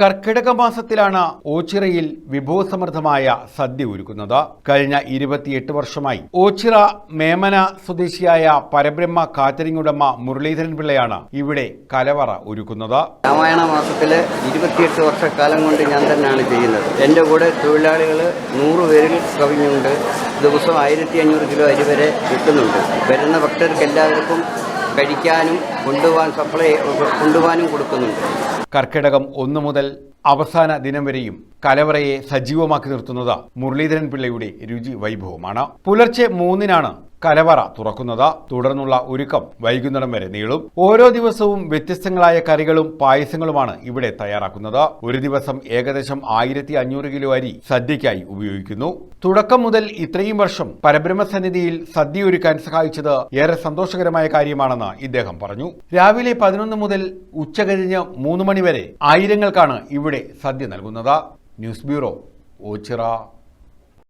കർക്കിടക മാസത്തിലാണ് ഓച്ചിറയിൽ വിഭവസമൃദ്ധമായ സദ്യ ഒരുക്കുന്നത്. കഴിഞ്ഞ ഇരുപത്തിയെട്ട് വർഷമായി ഓച്ചിറ മേമന സ്വദേശിയായ പരബ്രഹ്മ കാറ്ററിംഗ് ഉടമ മുരളീധരൻ പിള്ളയാണ് ഇവിടെ കലവറ ഒരുക്കുന്നത്. രാമായണ മാസത്തിൽ ഇരുപത്തിയെട്ട് വർഷക്കാലം കൊണ്ട് ഞാൻ തന്നെയാണ് ചെയ്യുന്നത്. എന്റെ കൂടെ തൊഴിലാളികൾ നൂറ് പേരിൽ കവിഞ്ഞുണ്ട് ദിവസം ആയിരത്തി അഞ്ഞൂറ് കിലോ അരി വരെ കിട്ടുന്നുണ്ട്. വരുന്ന ഭക്തർക്ക് എല്ലാവർക്കും കഴിക്കാനും കൊണ്ടുപോകാൻ സപ്ലൈ കൊണ്ടുപോകാനും കൊടുക്കുന്നുണ്ട്. കർക്കിടകം ഒന്നു മുതൽ അവസാന ദിനം വരെയും കലവറയെ സജീവമാക്കി നിർത്തുന്നത് മുരളീധരൻ പിള്ളയുടെ രുചി വൈഭവമാണ്. പുലർച്ചെ മൂന്നിനാണ് കലവറ തുറക്കുന്നത് തുടർന്നുള്ള ഒരുക്കം വൈകുന്നേരം വരെ നീളും. ഓരോ ദിവസവും വ്യത്യസ്തങ്ങളായ കറികളും പായസങ്ങളുമാണ് ഇവിടെ തയ്യാറാക്കുന്നത്. ഒരു ദിവസം ഏകദേശം ആയിരത്തി അഞ്ഞൂറ് കിലോ അരി സദ്യയ്ക്കായി ഉപയോഗിക്കുന്നു. തുടക്കം മുതൽ ഇത്രയും വർഷം പരബ്രഹ്മസന്നിധിയിൽ സദ്യ ഒരുക്കാൻ സഹായിച്ചത് ഏറെ സന്തോഷകരമായ കാര്യമാണെന്ന് ഇദ്ദേഹം പറഞ്ഞു. രാവിലെ പതിനൊന്ന് മുതൽ ഉച്ചകഴിഞ്ഞ് മൂന്ന് മണിവരെ ആയിരങ്ങൾക്കാണ് ഇവിടെ സദ്യ നൽകുന്നത്. News bureau Ochira.